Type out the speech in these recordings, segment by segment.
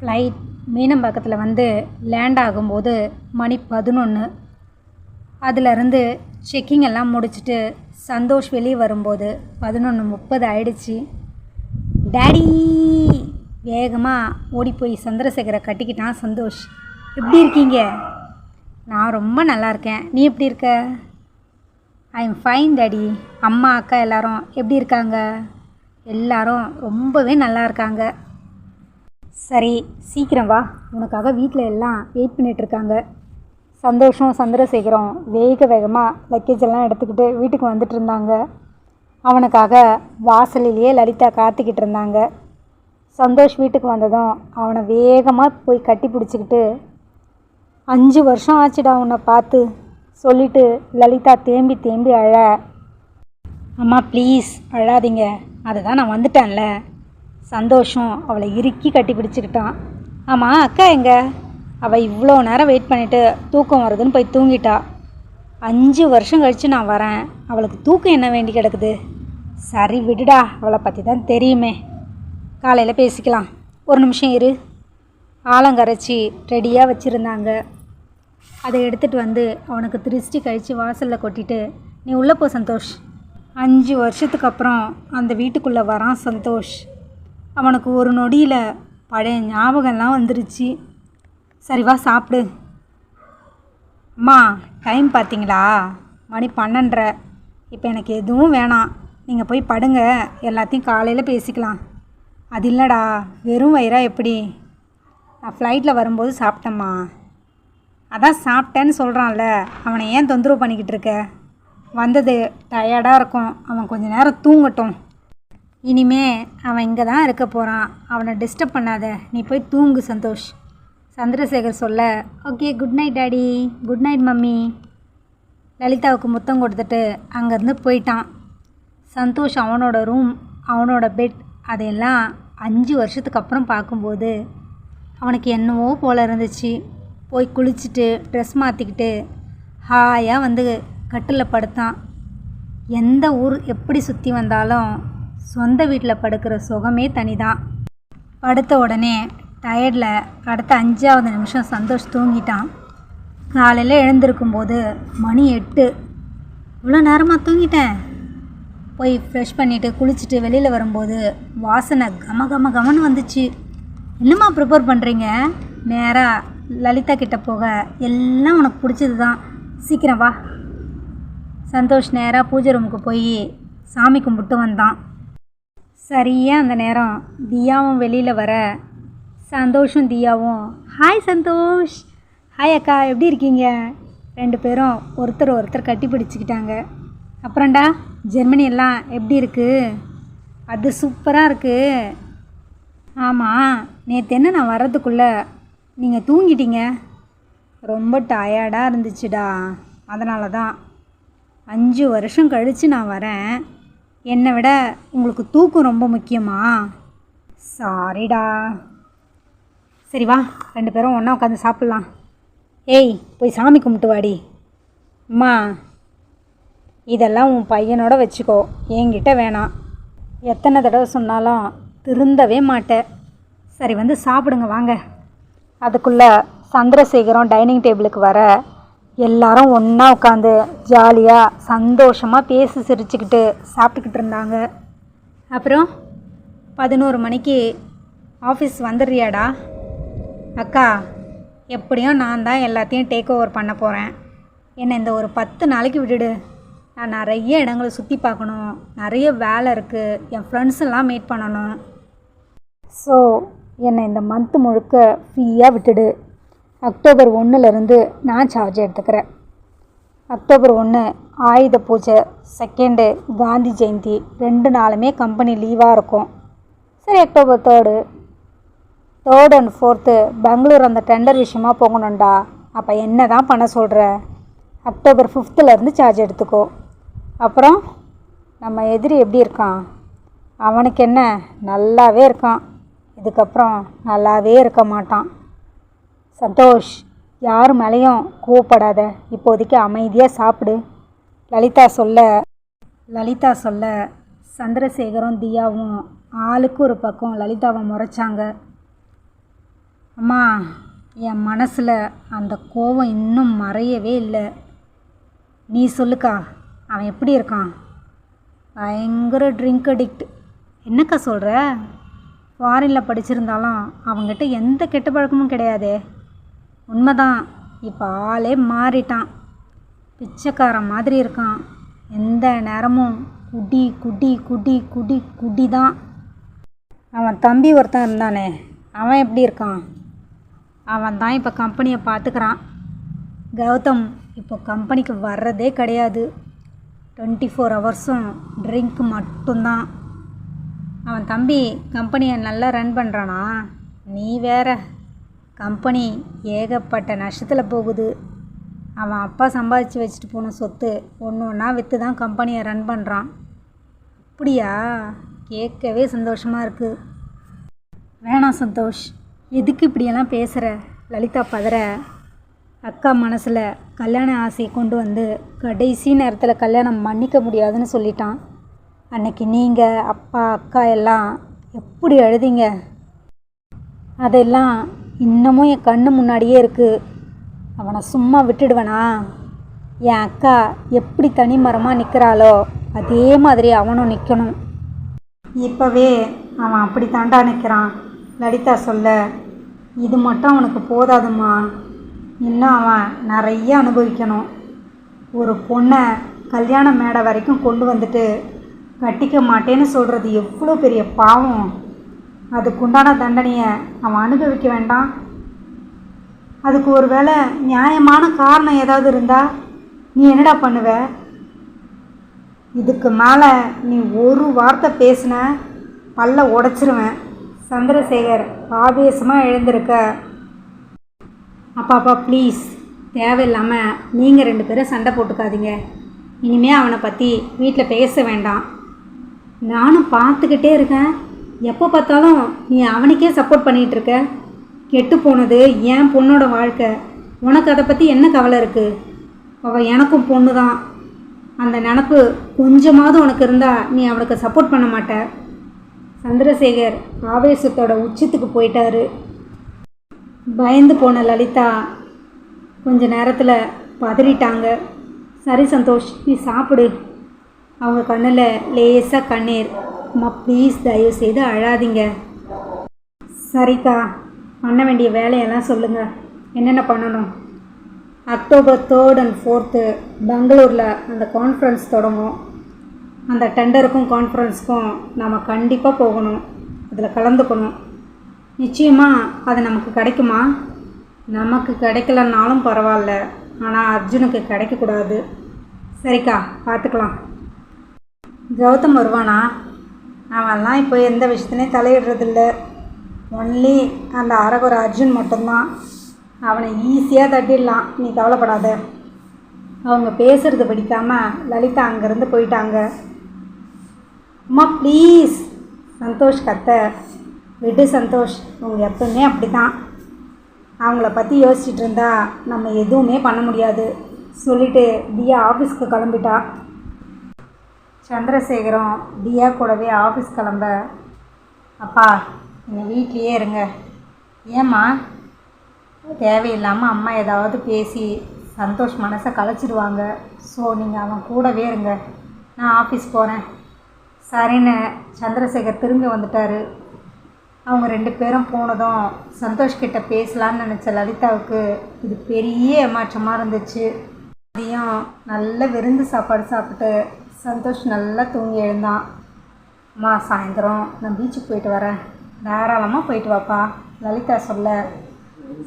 Flight மீனம்பாக்கத்தில் வந்து land ஆகும்போது மணி பதினொன்று அதுலேருந்து செக்கிங் எல்லாம் முடிச்சுட்டு சந்தோஷ் வெளியே வரும்போது பதினொன்று முப்பது ஆயிடுச்சு. டேடி வேகமாக ஓடி போய் சந்திரசேகரை கட்டிக்கிட்டான் சந்தோஷ். எப்படி இருக்கீங்க? நான் ரொம்ப நல்லா இருக்கேன். நீ எப்படி இருக்க? ஐ எம் ஃபைன் டேடி அம்மா அக்கா எல்லாரும் எப்படி இருக்காங்க? எல்லாரும் ரொம்பவே நல்லா இருக்காங்க. சரி சீக்கிரம் வா. உனக்காக வீட்டில் எல்லாம் வெயிட் பண்ணிகிட்ருக்காங்க சந்தோஷம் சந்திரசேகரம் வேக வேகமாக லக்கேஜ் எல்லாம் எடுத்துக்கிட்டு வீட்டுக்கு வந்துட்டு இருந்தாங்க. அவனுக்காக வாசலிலேயே லலிதா காத்துக்கிட்டு இருந்தாங்க. சந்தோஷ் வீட்டுக்கு வந்ததும் அவனை வேகமாக போய் கட்டி பிடிச்சிக்கிட்டு அஞ்சு வருஷம் ஆச்சுடா உன்னை பார்த்து சொல்லிட்டு லலிதா தேம்பி தேம்பி அழ அம்மா ப்ளீஸ் அழாதீங்க. அதுதான் நான் வந்துட்டேன்ல. சந்தோஷம். அவளை இறுக்கி கட்டி பிடிச்சிக்கிட்டான். ஆமாம் அக்கா எங்க? அவள் இவ்வளோ நேரம் வெயிட் பண்ணிவிட்டு தூக்கம் வருதுன்னு போய் தூங்கிட்டா. அஞ்சு வருஷம் கழித்து நான் வரேன். அவளுக்கு தூக்கம் என்ன வேண்டி கிடக்குது? சரி விடுடா. அவளை பற்றி தான் தெரியுமே. காலையில் பேசிக்கலாம். ஒரு நிமிஷம் இரு. ஆலங்கரைச்சி ரெடியாக வச்சுருந்தாங்க. அதை எடுத்துகிட்டு வந்து அவனுக்கு திருஷ்டி கழித்து வாசலில் கொட்டிட்டு நீ உள்ளே போ சந்தோஷ். அஞ்சு வருஷத்துக்கு அப்புறம் அந்த வீட்டுக்குள்ளே வரான் சந்தோஷ். அவனுக்கு ஒரு நொடியில் பழைய ஞாபகம்லாம் வந்துருச்சு. சரிவா சாப்பிடு. அம்மா டைம் பார்த்தீங்களா? மணி பன்னெண்டரை. இப்போ எனக்கு எதுவும் வேணாம். நீங்கள் போய் படுங்க. எல்லாத்தையும் காலையில் பேசிக்கலாம். அது இல்லைடா வெறும் வயிறா எப்படி? நான் ஃப்ளைட்டில் வரும்போது சாப்பிட்டேம்மா. அதான் சாப்பிட்டேன்னு சொல்கிறான்ல அவனை ஏன் தொந்தரவு பண்ணிக்கிட்டு இருக்க? வந்தது டயர்டாக இருக்கும். அவன் கொஞ்சம் நேரம் தூங்கட்டும். இனிமே அவன் இங்கே தான் இருக்க போகிறான் அவனை டிஸ்டர்ப் பண்ணாத. நீ போய் தூங்கு சந்தோஷ். சந்திரசேகர் சொல்ல okay good night daddy good night mummy லலிதாவுக்கு முத்தம் கொடுத்துட்டு அங்கேருந்து போயிட்டான். சந்தோஷ் அவனோட ரூம் அவனோட பெட் அதையெல்லாம் அஞ்சு வருஷத்துக்கு அப்புறம் பார்க்கும்போது அவனுக்கு என்னவோ போல இருந்துச்சு. போய் குளிச்சுட்டு ட்ரெஸ் மாற்றிக்கிட்டு ஹாயாக வந்து கட்டில் படுத்தான். எந்த ஊர் எப்படி சுற்றி வந்தாலும் சொந்த வீட்டில் படுக்கிற சுகமே தனிதான் படுத்த உடனே டயர்டில் அடுத்த அஞ்சாவது நிமிஷம் சந்தோஷ் தூங்கிட்டான். காலையில் எழுந்திருக்கும்போது மணி எட்டு. இவ்வளோ நேரமாக தூங்கிட்டேன். போய் ஃப்ரெஷ் பண்ணிவிட்டு குளிச்சுட்டு வெளியில் வரும்போது வாசனை கம கம கமன்னு வந்துச்சு. என்னம்மா ப்ரிப்பேர் பண்ணுறீங்க நேராக லலிதா கிட்ட போக எல்லாம் உனக்கு பிடிச்சது தான் சீக்கிரம் வா. சந்தோஷ் நேராக பூஜை ரூமுக்கு போய் சாமி கும்பிட்டு வந்தான். சரியாக அந்த நேரம். தியாவும் வெளியில் வர. சந்தோஷும் தியாவும். ஹாய் சந்தோஷ். ஹாய் அக்கா. எப்படி இருக்கீங்க? ரெண்டு பேரும் ஒருத்தர் ஒருத்தர் கட்டி பிடிச்சிக்கிட்டாங்க. அப்புறம்டா ஜெர்மனி எல்லாம் எப்படி இருக்குது அது சூப்பராக இருக்குது ஆமாம் நேற்று என்ன நான் வர்றதுக்குள்ளே நீங்கள் தூங்கிட்டீங்க? ரொம்ப டயர்டாக இருந்துச்சுடா. அதனால தான் அஞ்சு வருஷம் கழித்து நான் வரேன். என்னை விட உங்களுக்கு தூக்கம் ரொம்ப முக்கியமா? சாரிடா சரி வா ரெண்டு பேரும் ஒன்றா உட்காந்து சாப்பிட்லாம். ஏய் போய் சாமி கும்பிட்டு வாடி. அம்மா இதெல்லாம் உன் பையனோட வச்சுக்கோ. என்கிட்ட வேணாம். எத்தனை தடவை சொன்னாலும் திருந்தவே மாட்டேன் சரி வந்து சாப்பிடுங்க வாங்க. அதுக்குள்ளே சந்திரசேகரம் டைனிங் டேபிளுக்கு வர எல்லாரும் ஒன்றா உட்காந்து ஜாலியாக சந்தோஷமாக பேசி சிரிச்சுக்கிட்டு சாப்பிட்டுக்கிட்டு இருந்தாங்க. அப்புறம் பதினோரு மணிக்கு ஆஃபீஸ் வந்துடுறியாடா? அக்கா எப்படியும் நான் தான் எல்லாத்தையும் டேக் ஓவர் பண்ண போகிறேன் என்னை இந்த ஒரு பத்து நாளைக்கு விட்டுடு. நான் நிறைய இடங்களை சுற்றி பார்க்கணும். நிறைய வேலை இருக்குது என் ஃப்ரெண்ட்ஸெல்லாம் மீட் பண்ணணும். ஸோ என்னை இந்த மந்த் முழுக்க ஃப்ரீயாக விட்டுடு. அக்டோபர் ஒன்றுலேருந்து நான் சார்ஜ் எடுத்துக்கிறேன். அக்டோபர் ஒன்று ஆயுத பூஜை செகண்டு காந்தி ஜெயந்தி ரெண்டு நாளுமே கம்பெனி லீவாக இருக்கும். சரி October third third and fourth Bangalore அந்த டெண்டர் விஷயமா போகணும்டா. அப்போ என்ன தான் பண்ண சொல்கிற அக்டோபர் ஃபிஃப்த்துலேருந்து சார்ஜ் எடுத்துக்கோ. அப்புறம் நம்ம எதிரி எப்படி இருக்கான்? அவனுக்கு என்ன? நல்லாவே இருக்கான். இதுக்கப்புறம் நல்லாவே இருக்க மாட்டான். சந்தோஷ் யார் மேலேயும் கோவப்படாத இப்போதைக்கு அமைதியாக சாப்பிடு. லலிதா சொல்ல லலிதா சொல்ல சந்திரசேகரும் தியாவும் ஆளுக்கு ஒரு பக்கம் லலிதாவை முறைச்சாங்க. அம்மா என் மனசில் அந்த கோவம் இன்னும் மறையவே இல்லை. நீ சொல்லுக்கா அவன் எப்படி இருக்கான்? பயங்கர ட்ரிங்க் அடிக்ட் என்னக்கா சொல்கிற ஃபாரினில் படிச்சிருந்தாலும் அவங்ககிட்ட எந்த கெட்ட பழக்கமும் கிடையாதே. உண்மைதான். இப்போ ஆளே மாறிட்டான். பிச்சைக்காரன் மாதிரி இருக்கான். எந்த நேரமும் குடி குடி குடி குடி குடி தான் அவன் தம்பி ஒருத்தன் இருந்தானே அவன் எப்படி இருக்கான்? அவன் தான் இப்போ கம்பெனியை பார்த்துக்கிறான் கௌதம் இப்போ கம்பெனிக்கு வர்றதே கிடையாது. டுவெண்ட்டி ஃபோர் ஹவர்ஸும் ட்ரிங்க் மட்டும்தான். அவன் தம்பி கம்பெனியை நல்லா ரன் பண்ணுறானா நீ வேற. கம்பெனி ஏகப்பட்ட நஷ்டத்தில் போகுது. அவன் அப்பா சம்பாதிச்சு வச்சுட்டு போன சொத்து ஒன்று ஒன்றா விற்று தான் கம்பெனியை ரன் பண்ணுறான் அப்படியா? கேட்கவே சந்தோஷமாக இருக்குது வேணாம் சந்தோஷ் எதுக்கு இப்படியெல்லாம் பேசுகிற லலிதா பதற. அக்கா மனசில் கல்யாண ஆசையை கொண்டு வந்து கடைசி நேரத்தில் கல்யாணம் மன்னிக்க முடியாதுன்னு சொல்லிட்டான். அன்னைக்கு நீங்கள் அப்பா அக்கா எல்லாம் எப்படி அழுதீங்க? அதெல்லாம் இன்னமும் என் கண்ணு முன்னாடியே இருக்குது அவனை சும்மா விட்டுடுவனா? என் அக்கா எப்படி தனி மரமாக நிற்கிறாளோ அதே மாதிரி அவனும் நிற்கணும் இப்போவே அவன் அப்படி தாண்டா நிற்கிறான் லலிதா சொல்ல இது மட்டும் அவனுக்கு போதாதும்மா. இன்னும் அவன் நிறைய அனுபவிக்கணும். ஒரு பொண்ணை கல்யாண மேடை வரைக்கும் கொண்டு வந்துட்டு கட்டிக்க மாட்டேன்னு சொல்கிறது எவ்வளோ பெரிய பாவம். அதுக்குண்டான தண்டனையை அவன் அனுபவிக்க வேண்டாம். அதுக்கு ஒரு வேளை நியாயமான காரணம் ஏதாவது இருந்தால் நீ என்னடா பண்ணுவ? இதுக்கு மேலே நீ ஒரு வார்த்தை பேசின பல்ல உடச்சிருவேன். சந்திரசேகர் ஆவேசமாக எழுந்திருக்க. அப்பாப்பா ப்ளீஸ் தேவையில்லாமல் நீங்கள் ரெண்டு பேரும் சண்டை போட்டுக்காதீங்க. இனிமே அவனை பற்றி வீட்டில் பேச வேண்டாம். நானும் பார்த்துக்கிட்டே இருக்கேன். எப்போ பார்த்தாலும் நீ அவனுக்கே சப்போர்ட் பண்ணிகிட்டு இருக்க? கெட்டு போனது என் பொண்ணோட வாழ்க்கை. உனக்கு அதை பற்றி என்ன கவலை இருக்குது அவள் எனக்கும் பொண்ணு தான் அந்த நினப்பு கொஞ்சமாவது உனக்கு இருந்தால் நீ அவனுக்கு சப்போர்ட் பண்ண மாட்ட. சந்திரசேகர் ஆவேசத்தோட உச்சத்துக்கு போயிட்டாரு. பயந்து போன லலிதா கொஞ்ச நேரத்தில் பதறிட்டாங்க. சரி சந்தோஷ் நீ சாப்பிடு. அவங்க கண்ணில் லேசாக கண்ணீர். அம்மா ப்ளீஸ் தயவு செய்து அழாதீங்க. சரிக்கா பண்ண வேண்டிய வேலையெல்லாம் சொல்லுங்கள் என்னென்ன பண்ணணும்? அக்டோபர் தேர்ட் அண்ட் ஃபோர்த்து பெங்களூரில் அந்த கான்ஃபரன்ஸ் தொடங்கும். அந்த டெண்டருக்கும் கான்ஃபரன்ஸுக்கும் நாம் கண்டிப்பாக போகணும். அதில் கலந்துக்கணும். நிச்சயமாக அது நமக்கு கிடைக்குமா? நமக்கு கிடைக்கலனாலும் பரவாயில்ல. ஆனால் அர்ஜுனுக்கு கிடைக்கக்கூடாது. சரிக்கா பார்த்துக்கலாம். கௌதம் வருவானா? அவன்லாம் இப்போ எந்த விஷயத்துலையும் தலையிடுறதில்ல. ஒன்லி அந்த அரகுர அர்ஜுன் மட்டும்தான். அவனை ஈஸியாக தட்டிடலாம். நீ கவலைப்படாத. அவங்க பேசுகிறது பிடிக்காமல் லலிதா அங்கேருந்து போயிட்டாங்க. அம்மா ப்ளீஸ் சந்தோஷ் கத்த. விடு சந்தோஷ். அவங்க எப்பவுமே அப்படி தான் அவங்கள பற்றி யோசிச்சுட்டு இருந்தா நம்ம எதுவுமே பண்ண முடியாது. சொல்லிட்டு தியா ஆஃபீஸ்க்கு கிளம்பிட்டா. சந்திரசேகரம் தியா கூடவே ஆஃபீஸ் கிளம்ப. அப்பா நீங்கள் வீட்லேயே இருங்க. ஏம்மா? தேவையில்லாமல் அம்மா ஏதாவது பேசி சந்தோஷ் மனசை கலைச்சிடுவாங்க ஸோ நீங்கள் அவன் கூடவே இருங்க. நான் ஆஃபீஸ் போகிறேன் சரின்னு சந்திரசேகர் திரும்பி வந்துட்டார். அவங்க ரெண்டு பேரும் போனதும் சந்தோஷ்கிட்ட பேசலான்னு நினச்ச லலிதாவுக்கு இது பெரிய ஏமாற்றமாக இருந்துச்சு. அதையும் நல்ல விருந்து சாப்பாடு சாப்பிட்டு சந்தோஷ் நல்லா தூங்கி எழுந்தான். அம்மா சாயந்தரம் நான் பீச்சுக்கு போயிட்டு வரேன். தாராளமாக போயிட்டு வாப்பா. லலிதா சொல்ல.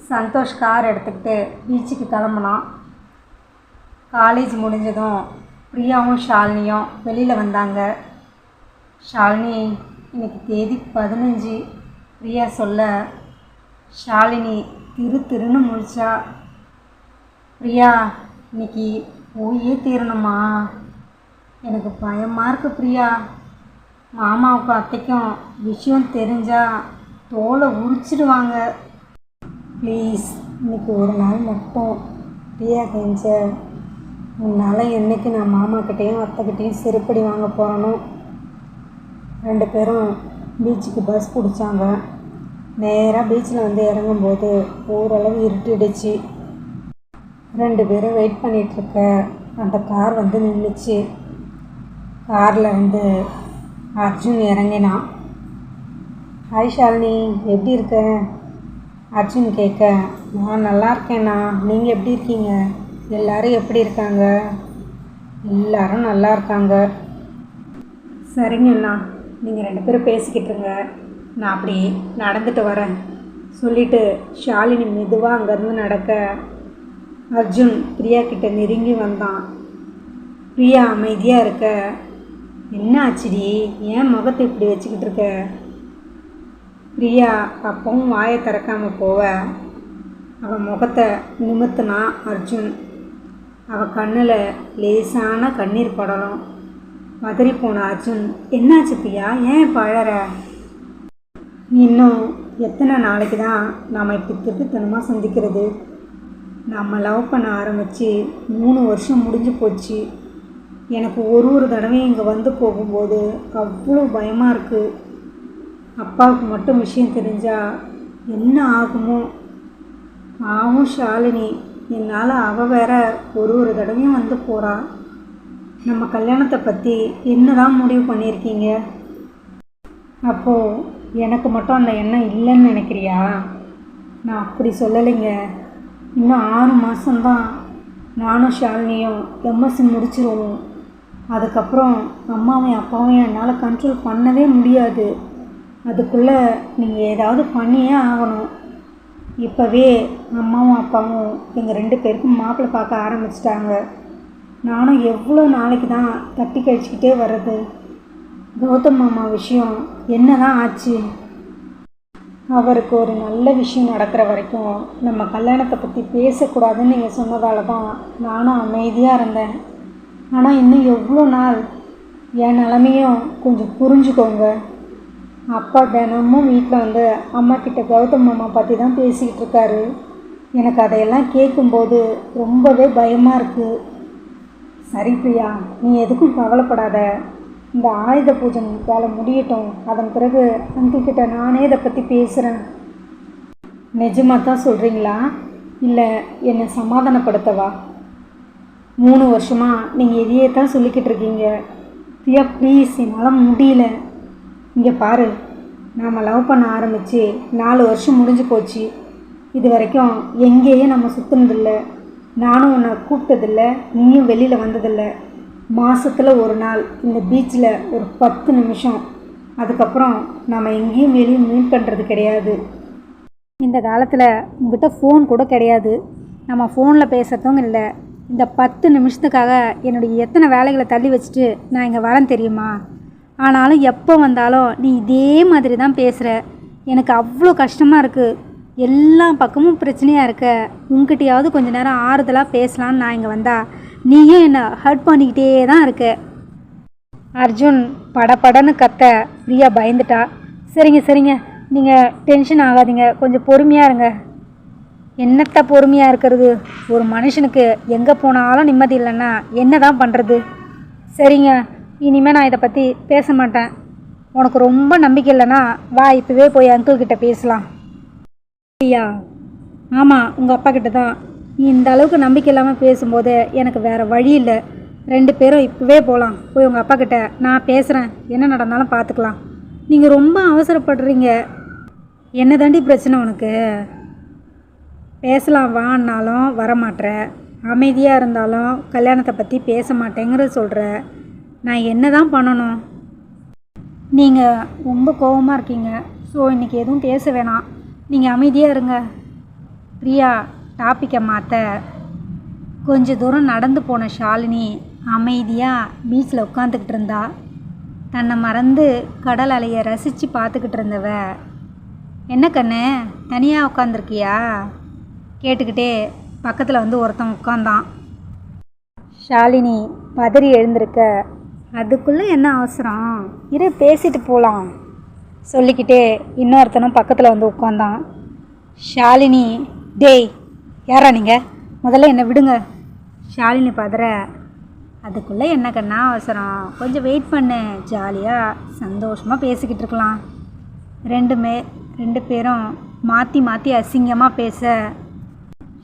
சந்தோஷ் கார் எடுத்துக்கிட்டு பீச்சுக்கு கிளம்புனான். காலேஜ் முடிஞ்சதும் பிரியாவும் ஷாலினியும் வெளியில் வந்தாங்க. ஷாலினி இன்னைக்கு தேதி பதினஞ்சு. பிரியா சொல்ல. ஷாலினி திரு திருன்னு முழிச்சா. பிரியா இன்னைக்கு போயே தீரணுமா எனக்கு பயமாக இருக்குது பிரியா. மாமாவுக்கும் அத்தைக்கும் விஷயம் தெரிஞ்சால் தோலை உரிச்சிடுவாங்க. ப்ளீஸ் இன்னைக்கு ஒரு நாள் மட்டும் பிரியா கெஞ்ச. உன்னால் என்னைக்கு நான் மாமாக்கிட்டேயும் அத்தைக்கிட்டேயும் செருப்படி வாங்க போகிறனோ ரெண்டு பேரும் பீச்சுக்கு பஸ் பிடிச்சாங்க. நேராக பீச்சில் வந்து இறங்கும்போது ஓரளவு இருட்டிடுச்சு. ரெண்டு பேரும் வெயிட் பண்ணிகிட்ருக்க அந்த கார் வந்து நின்றுச்சு காரில் வந்து அர்ஜுன் இறங்கினான் ஹாய் ஷாலினி எப்படி இருக்க? அர்ஜுன் கேட்க நான் நல்லா இருக்கேண்ணா நீங்கள் எப்படி இருக்கீங்க? எல்லாரும் எப்படி இருக்காங்க? எல்லாரும் நல்லா இருக்காங்க. சரிங்கண்ணா நீங்கள் ரெண்டு பேரும் பேசிக்கிட்டு இருங்க. நான் அப்படி நடந்துட்டு வரேன். சொல்லிட்டு ஷாலினி மெதுவாக அங்கேருந்து நடக்க அர்ஜுன் பிரியா கிட்ட நெருங்கி வந்தான். பிரியா அமைதியாக இருக்க என்ன ஆச்சுடி ஏன் முகத்தை இப்படி வச்சுக்கிட்டு இருக்க? பிரியா அப்பவும் வாயை திறக்காம போவ. அவன் முகத்தை நிமித்துனா அர்ஜுன். அவள் கண்ணில் லேசான கண்ணீர் படலும் மதுரை போன அர்ஜுன் என்னாச்சு பிரியா? ஏன் பழற இன்னும் எத்தனை நாளைக்கு தான் நாம் இப்படி திருட்டுத்தனமாக சந்திக்கிறது? நம்ம லவ் பண்ண ஆரம்பித்து மூணு வருஷம் முடிஞ்சு போச்சு. எனக்கு ஒரு ஒரு தடவையும் இங்கே வந்து போகும்போது அவ்வளோ பயமாக இருக்குது அப்பாவுக்கு மட்டும் விஷயம் தெரிஞ்சால் என்ன ஆகுமோ? பாவம் ஷாலினி என்னால் அவள் வேற ஒரு ஒரு தடவையும் வந்து போகிறா நம்ம கல்யாணத்தை பற்றி என்னதான் முடிவு பண்ணியிருக்கீங்க? அப்போது எனக்கு மட்டும் அந்த எண்ணம் இல்லைன்னு நினைக்கிறியா? நான் அப்படி சொல்லலைங்க. இன்னும் ஆறு மாதம்தான் நானும் ஷாலினியும் எம்எஸ்சி முடிச்சிருவோம். அதுக்கப்புறம் அம்மாவையும் அப்பாவையும் என்னால் கண்ட்ரோல் பண்ணவே முடியாது. அதுக்குள்ளே நீங்கள் ஏதாவது பண்ணியே ஆகணும். இப்போவே அம்மாவும் அப்பாவும் எங்கள் ரெண்டு பேருக்கும் மாப்பிள்ளை பார்க்க ஆரம்பிச்சிட்டாங்க. நானும் எவ்வளோ நாளைக்கு தான் தட்டி கழிச்சிக்கிட்டே வர்றது? கௌதம் மாமா விஷயம் என்ன தான் ஆச்சு? அவருக்கு ஒரு நல்ல விஷயம் நடக்கிற வரைக்கும் நம்ம கல்யாணத்தை பற்றி பேசக்கூடாதுன்னு நீங்கள் சொன்னதால தான் நானும் அமைதியாக இருந்தேன். ஆனால் இன்னும் எவ்வளோ நாள்? என் நிலமையும் கொஞ்சம் புரிஞ்சுக்கோங்க. அப்பா தினமும் வீட்டில் வந்து அம்மா கிட்ட கௌதம் மாமா பற்றி தான் பேசிக்கிட்டு இருக்காரு. எனக்கு அதையெல்லாம் கேட்கும்போது ரொம்பவே பயமாக இருக்குது சரி பிரியா நீ எதுக்கும் கவலைப்படாத. இந்த ஆயுத பூஜை வேலை முடியட்டும். அதன் பிறகு அங்கிள்கிட்ட நானே இதை பற்றி பேசுகிறேன் நிஜமாக தான் சொல்கிறீங்களா இல்லை என்னை சமாதானப்படுத்தவா? மூணு வருஷமாக நீங்கள் இதையே தான் சொல்லிக்கிட்டு இருக்கீங்க. பிரியா ப்ளீஸ் என்னால் முடியல. இங்கே பாரு நாம் லவ் பண்ண ஆரம்பித்து நாலு வருஷம் முடிஞ்சு போச்சு. இது வரைக்கும் எங்கேயும் நம்ம சுற்றுனதில்ல நானும் உன்னை கூப்பிட்டதில்லை நீயும் வெளியில் வந்ததில்லை. மாதத்தில் ஒரு நாள் இந்த பீச்சில் ஒரு பத்து நிமிஷம். அதுக்கப்புறம் நம்ம எங்கேயும் வெளியே மீட் பண்ணுறது கிடையாது. இந்த காலத்தில் உங்ககிட்ட ஃபோன் கூட கிடையாது. நம்ம ஃபோனில் பேசுகிறதும் இல்லை. இந்த பத்து நிமிஷத்துக்காக என்னுடைய எத்தனை வேலைகளை தள்ளி வச்சுட்டு நான் இங்கே வரேன் தெரியுமா? ஆனாலும் எப்போ வந்தாலும் நீ இதே மாதிரி தான் பேசுகிற எனக்கு அவ்வளோ கஷ்டமாக இருக்குது எல்லா பக்கமும் பிரச்சனையாக இருக்க. உங்ககிட்டயாவது கொஞ்சம் நேரம் ஆறுதலாக பேசலான்னு நான் இங்கே வந்தா நீயும் என்னை ஹர்ட் பண்ணிக்கிட்டே தான் இருக்க. அர்ஜுன் படபடன்னு கத்த பிரியா பயந்துட்டா. சரிங்க சரிங்க. நீங்கள் டென்ஷன் ஆகாதீங்க. கொஞ்சம் பொறுமையாக இருங்க. என்னத்த பொறுமையாக இருக்கிறது? ஒரு மனுஷனுக்கு எங்கே போனாலும் நிம்மதி இல்லைன்னா என்ன தான் பண்ணுறது சரிங்க. இனிமேல் நான் இதை பற்றி பேச மாட்டேன். உனக்கு ரொம்ப நம்பிக்கை இல்லைன்னா வா இப்போவே போய் அங்கிள்கிட்ட பேசலாம். ஐயா ஆமாம் உங்கள் அப்பா கிட்ட தான். நீ இந்த அளவுக்கு நம்பிக்கை இல்லாமல் பேசும்போது எனக்கு வேறு வழி இல்லை. ரெண்டு பேரும் இப்போவே போகலாம் போய் உங்கள் அப்பா கிட்ட நான் பேசுகிறேன் என்ன நடந்தாலும் பார்த்துக்கலாம் நீங்கள் ரொம்ப அவசரப்படுறீங்க. என்ன தாண்டி பிரச்சனை உனக்கு? பேசலாம் வான்னாலும் வரமாட்ற. அமைதியாக இருந்தாலும் கல்யாணத்தை பற்றி பேச மாட்டேங்கிறது சொல்கிற நான் என்ன தான் பண்ணணும்? நீங்கள் ரொம்ப கோவமாக இருக்கீங்க. ஸோ இன்றைக்கி எதுவும் பேச வேணாம். நீங்கள் அமைதியாக இருங்க. பிரியா டாப்பிக்கை மாற்ற கொஞ்ச தூரம் நடந்து போன ஷாலினி அமைதியாக பீச்சில் உட்காந்துக்கிட்டு இருந்தா. தன்னை மறந்து கடல் அலையை ரசித்து பார்த்துக்கிட்டு இருந்தவ. என்ன கண்ணு தனியாக உட்காந்துருக்கியா கேட்டுக்கிட்டே பக்கத்தில் வந்து ஒருத்தன் உட்காந்தான் ஷாலினி பதறி எழுந்திருக்க அதுக்குள்ளே என்ன அவசரம்? இரு பேசிட்டு போகலாம் சொல்லிக்கிட்டே இன்னொருத்தனும் பக்கத்தில் வந்து உட்காந்தான் ஷாலினி டேய் யாரா நீங்கள் முதல்ல என்னை விடுங்க. ஷாலினி பதற அதுக்குள்ளே என்ன கண்ணா அவசரம்? கொஞ்சம் வெயிட் பண்ணு. ஜாலியாக சந்தோஷமாக பேசிக்கிட்டு இருக்கலாம். ரெண்டுமே ரெண்டு பேரும் மாற்றி மாற்றி அசிங்கமாக பேச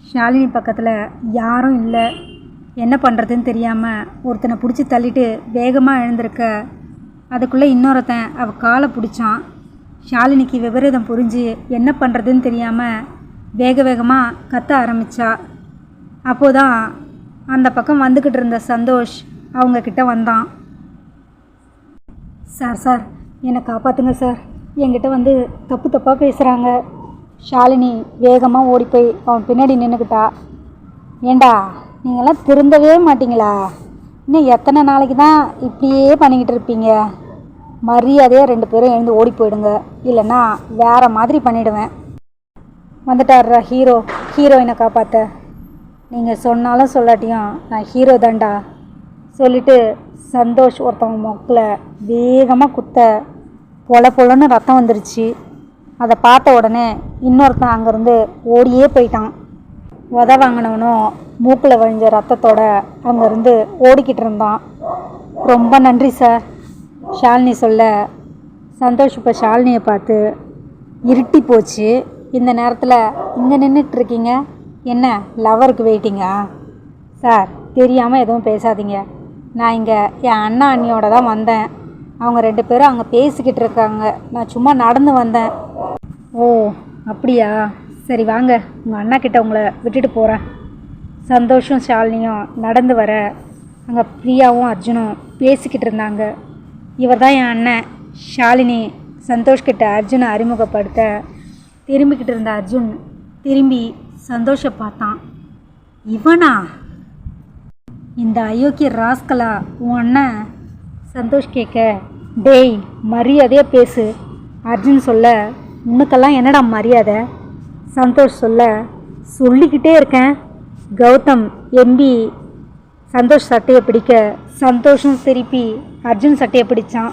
ஷாலினி பக்கத்தில் யாரும் இல்லை. என்ன பண்ணுறதுன்னு தெரியாமல் ஒருத்தனை பிடிச்சி தள்ளிட்டு வேகமாக எழுந்திருக்க. அதுக்குள்ளே இன்னொருத்தன் அவள் காலை பிடிச்சான். ஷாலினிக்கு விபரீதம் புரிஞ்சு என்ன பண்ணுறதுன்னு தெரியாமல் வேக வேகமாக கத்த ஆரம்பித்தா அப்போதான் அந்த பக்கம் வந்துக்கிட்டு இருந்த சந்தோஷ் அவங்கக்கிட்ட வந்தான். சார் சார் என்னை காப்பாற்றுங்க சார். என்கிட்ட வந்து தப்பு தப்பாக பேசுகிறாங்க ஷாலினி வேகமாக ஓடி போய் அவன் பின்னாடி நின்றுக்கிட்டா ஏண்டா நீங்களாம் திருந்தவே மாட்டிங்களா? இன்னும் எத்தனை நாளைக்கு தான் இப்படியே பண்ணிக்கிட்டு இருப்பீங்க? மரியாதையாக ரெண்டு பேரும் எழுந்து ஓடி போயிடுங்க இல்லைன்னா வேறு மாதிரி பண்ணிடுவேன். வந்துட்டார்ரா ஹீரோ. ஹீரோயினை காப்பாற்ற நீங்கள் சொன்னாலும் சொல்லாட்டியும் நான் ஹீரோ தான்டா. சொல்லிட்டு சந்தோஷ் ஒருத்தவங்க மொக்கில் வேகமாக குத்த. பொல பொலன்னு ரத்தம் வந்துருச்சு. அதை பார்த்த உடனே இன்னொருத்தன் அங்கேருந்து ஓடியே போயிட்டான். உத வாங்கினவனும் மூக்கில் வழிஞ்ச ரத்தத்தோட அங்கேருந்து ஓடிக்கிட்டு இருந்தான். ரொம்ப நன்றி சார். ஷாலினி சொல்ல சந்தோஷ் இப்போ ஷாலினியை பார்த்து இருட்டி போச்சு. இந்த நேரத்தில் இங்கே நின்றுட்டு இருக்கீங்க. என்ன லவருக்கு வெயிட்டிங்கா சார் தெரியாமல் எதுவும் பேசாதீங்க. நான் இங்கே என் அண்ணா அண்ணியோட தான் வந்தேன். அவங்க ரெண்டு பேரும் அங்கே பேசிக்கிட்டு இருக்காங்க. நான் சும்மா நடந்து வந்தேன். ஓ அப்படியா? சரி வாங்க. உங்கள் அண்ணா கிட்ட உங்களை விட்டுட்டு போகிறேன் சந்தோஷம் ஷாலினியும் நடந்து வர. அங்கே பிரியாவும் அர்ஜுனும் பேசிக்கிட்டு இருந்தாங்க. இவர் தான் என் அண்ணன். ஷாலினி சந்தோஷ்கிட்ட அர்ஜுனை அறிமுகப்படுத்த திரும்பிக்கிட்டு இருந்த அர்ஜுன் திரும்பி சந்தோஷ பார்த்தான். இவனா? இந்த அயோக்கிய ராஸ்கலா உன் அண்ணன்? சந்தோஷ் கேட்க டேய் மரியாதையாக பேசு. அர்ஜுன் சொல்ல உனக்கெல்லாம் என்னடா மரியாதை? சந்தோஷ் சொல்ல சொல்லிக்கிட்டே இருக்கேன். கௌதம் எம்பி சந்தோஷ் சட்டையை பிடிக்க சந்தோஷம் திருப்பி அர்ஜுன் சட்டையை பிடிச்சான்.